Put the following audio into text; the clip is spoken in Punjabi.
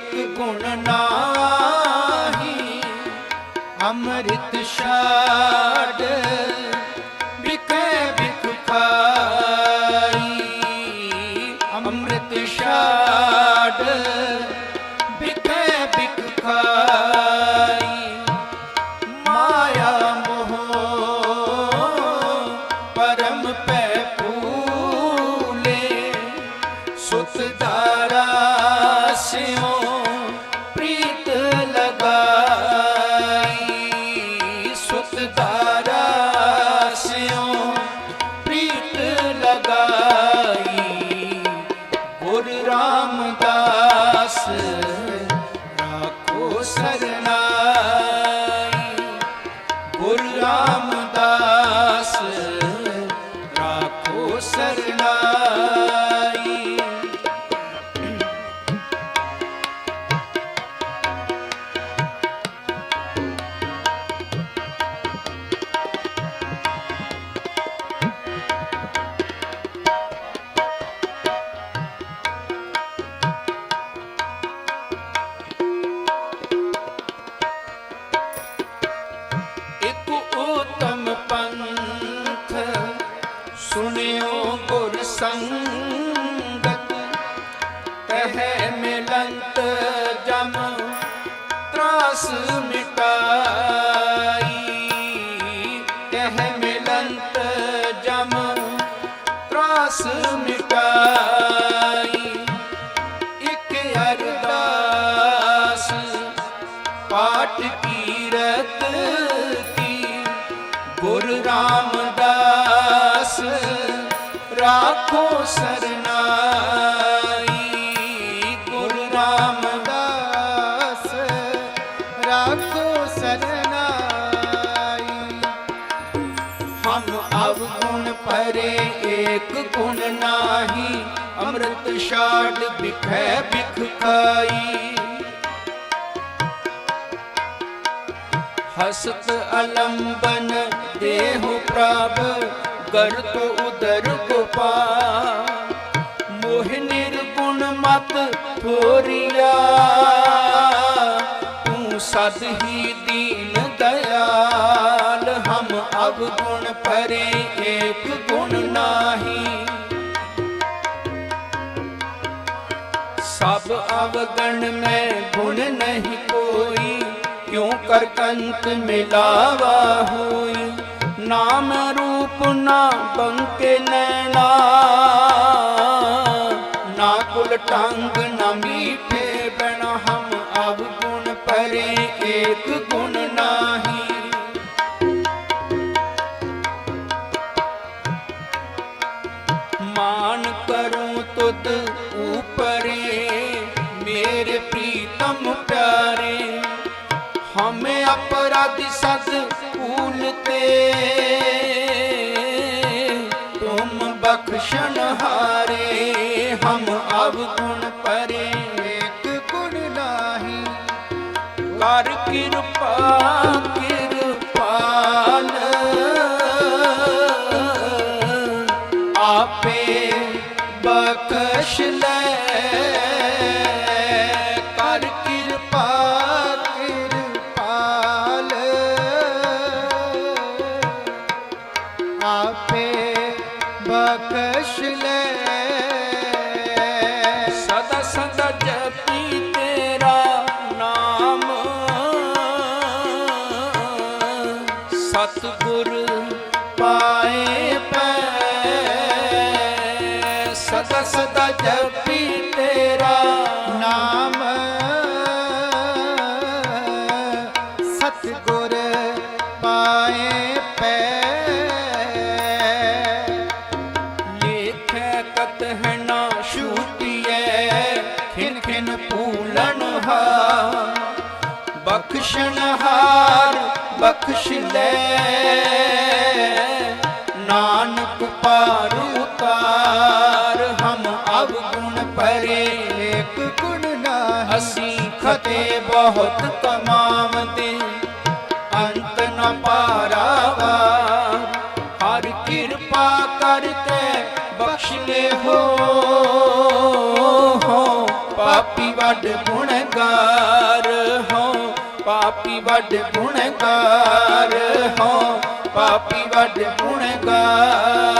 ਏਕ ਗੁਣ ਨਾਹੀ ਅੰਮ੍ਰਿਤ ਛਾੜ ਬਿਕੇ ਬਿਖ ਖਾਈ। ਅੰਮ੍ਰਿਤ ਛਾੜ ਬਿਕੇ ਤਰਾਸ ਮਿਟਾਈ। ਕਹਿ ਮਿਲੰਤ ਜਮ ਤਰਾਸ ਮਿਟਾਈ। ਇਕ ਅਰਦਾਸ ਪਾਠ ਕੀਰਤ ਕੀ ਗੁਰ ਰਾਮਦਾਸ। ਰਾਖੋ ਸਰਨਾਈ ਏਕ ਗੁਣ ਨਾਹੀ, ਅੰਮ੍ਰਿਤ ਛਾੜ ਬਿਖੈ ਬਿਖ ਖਾਈ। ਹਸਤ ਅਲੰਬਨ ਦੇਹੁ ਪ੍ਰਭ, ਗਰਤ ਉਦਰ ਗੁਪਾ ਮੋਹ ਨਿਰਗੁਣ ਮਤ ਥੋਰੀਆ, ਤੂੰ ਸਦ ਹੀ ਦੀਨ ਦਇਆਲ, ਹਮ ਅਵਗੁਣ ਪਰੇ ਏਕ ਅਵਗਣ ਮੈਂ ਗੁਣ ਨਹੀਂ ਕੋਈ, ਕਿਉ ਕਰ ਕੰਤ ਮਿਲਾਵਾ ਹੋਈ? ਨਾਮ ਰੂਪ ਨਾ ਬੰਕੇ ਨੈਣਾ, ਨਾ ਕੁਲ ਟੰਗ ਨਾ ਮੀਠੇ ਬਣ ਹਮ ਅਵਗੁਣ ਪਰੇ ਏਕ ਗੁਣ ਨਾ ਹਮੇ ਅਪਰਾਧੀ ਸਦ ਭੂਲਤੇ ਤੁਮ ਬਖਸ਼ਣ ਹਾਰੇ, ਹਮ ਅਵਗੁਣ ਪਰੇ ਇੱਕ ਗੁਣ ਲਾਹੀ ਕਰ ਕਿਰਪਾ ਕਿਰਪਾਲ ਆਪੇ ਬਖਸ਼ ਲੈ। ਜਪੀ ਤੇਰਾ ਨਾਮ। ਸਤਿਗੁਰ ਪਾਏ ਪੈ। ਲੇਖੈ ਕਤ ਹੈ ਨਾ ਛੂਟੀਐ, ਖਿਨ ਖਿਨ ਭੂਲਣ ਹਾ ਬਖਸ਼ਣ ਹਾਰ ਬਖਸ਼ ਲੈ। ਨਾਨਕ ਪਾਰੂ ਉਤਾਰ ਪਰੇ ਏਕ ਗੁਣ ਨਾਹੀ, ਅਸੀਂ ਖਤੇ ਬਹੁਤ ਕਮਾਵਦੇ ਅੰਤ ਨ ਪਾਰਾਵਾ, ਹਰ ਕਿਰਪਾ ਕਰਕੇ ਬਖਸ਼ ਲੈ ਹੋ ਹੋ। ਪਾਪੀ ਵੱਡ ਗੁਣਗਾਰ ਹੋ, ਪਾਪੀ ਵੱਡ ਗੁਣਗਾਰ ਹੋ, ਪਾਪੀ ਵੱਡ ਗੁਣਗਾਰ